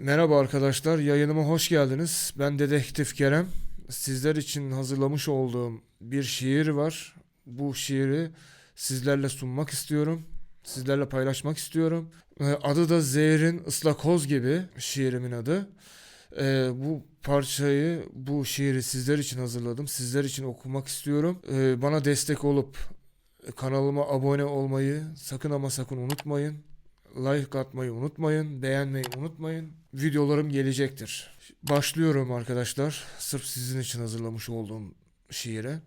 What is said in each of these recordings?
Merhaba arkadaşlar, yayınıma hoş geldiniz. Ben Dedektif Kerem. Sizler için hazırlamış olduğum bir şiir var. Bu şiiri sizlerle sunmak istiyorum. Sizlerle paylaşmak istiyorum. Ee, Adı da Zehrin Islakoz gibi şiirimin adı. Ee, bu parçayı, bu şiiri sizler için hazırladım. Sizler için okumak istiyorum. Ee, bana destek olup kanalıma abone olmayı sakın ama sakın unutmayın. Like atmayı unutmayın, beğenmeyi unutmayın. Videolarım gelecektir. Başlıyorum arkadaşlar. Sırf sizin için hazırlamış olduğum şiire.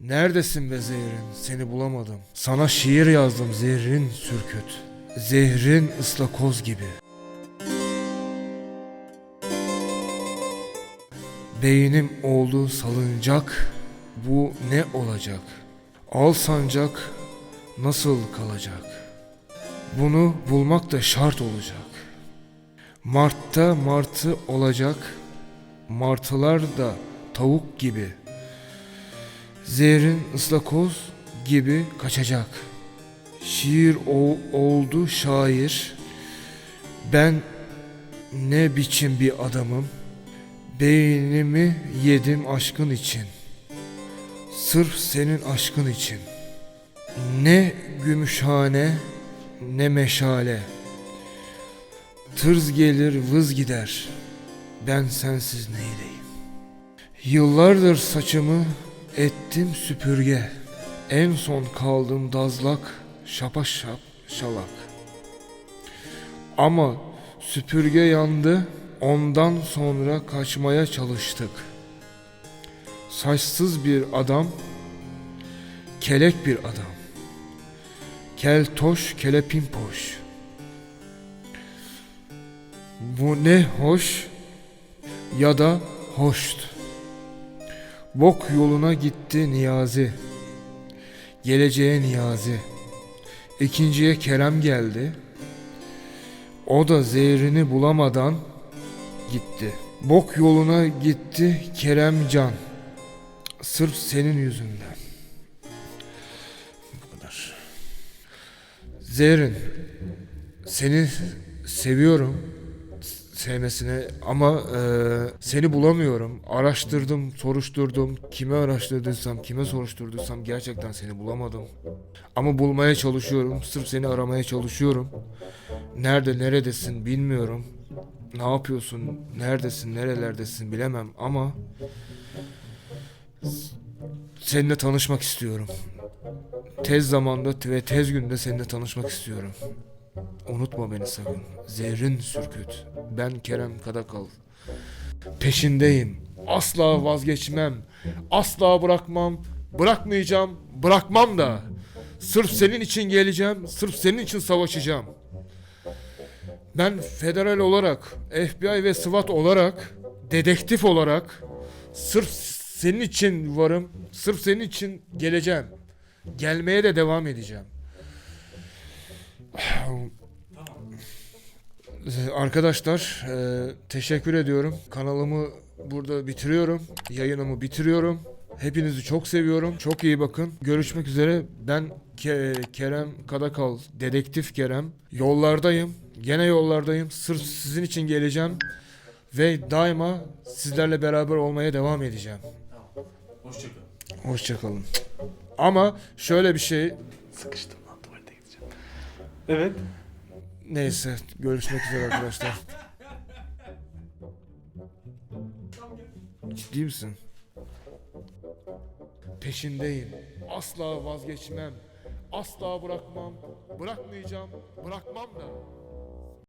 Neredesin be Zehrin? Seni bulamadım. Sana şiir yazdım zehrin sürküt. Zehrin ıslakoz gibi. Beynim oldu salıncak. Bu ne olacak? Al sancak nasıl kalacak? Bunu bulmak da şart olacak. Mart'ta martı olacak. Martılar da tavuk gibi. Zehrin ıslakoz gibi kaçacak. Şiir ol- oldu şair. Ben ne biçim bir adamım. Beynimi yedim aşkın için. Sırf senin aşkın için. Ne gümüşhane ne meşale. Tırz gelir vız gider. Ben sensiz neyleyim? Yıllardır saçımı ettim süpürge. En son kaldım dazlak, şapa şap şalak. Ama süpürge yandı, ondan sonra kaçmaya çalıştık. Saçsız bir adam, kelek bir adam. Keltoş kelepimpoş. Bu ne hoş ya da hoşt. Bok yoluna gitti Niyazi. Geleceğe Niyazi. İkinciye Kerem geldi. O da zehrini bulamadan gitti. Bok yoluna gitti Kerem Can. Sırf senin yüzünden. Bu kadar. Zehrin, seni seviyorum sevmesine ama e, seni bulamıyorum. Araştırdım, soruşturdum. Kime araştırdıysam, kime soruşturduysam gerçekten seni bulamadım. Ama bulmaya çalışıyorum. Sırf seni aramaya çalışıyorum. Nerede, neredesin bilmiyorum. Ne yapıyorsun, neredesin, nerelerdesin bilemem ama seninle tanışmak istiyorum. Tez zamanda ve tez günde seninle tanışmak istiyorum. Unutma beni sakın. Zehrin sürküt. Ben Kerem Kadakal. Peşindeyim. Asla vazgeçmem. Asla bırakmam. Bırakmayacağım. Bırakmam da. Sırf senin için geleceğim. Sırf senin için savaşacağım. Ben federal olarak, FBI ve SWAT olarak, dedektif olarak sırf senin için varım. Sırf senin için geleceğim. Gelmeye de devam edeceğim. Arkadaşlar e, teşekkür ediyorum. Kanalımı burada bitiriyorum. Yayınımı bitiriyorum. Hepinizi çok seviyorum. Çok iyi bakın. Görüşmek üzere. Ben Ke- Kerem Kadakal, dedektif Kerem. Yollardayım. Gene yollardayım. Sırf sizin için geleceğim. Ve daima sizlerle beraber olmaya devam edeceğim. Hoşçakalın. Hoşçakalın. Ama şöyle bir şey Sıkıştım lan tuvalete gideceğim. Evet. Neyse görüşmek üzere arkadaşlar. Ciddi misin? Peşindeyim. Asla vazgeçmem. Asla bırakmam. Bırakmayacağım. Bırakmam da.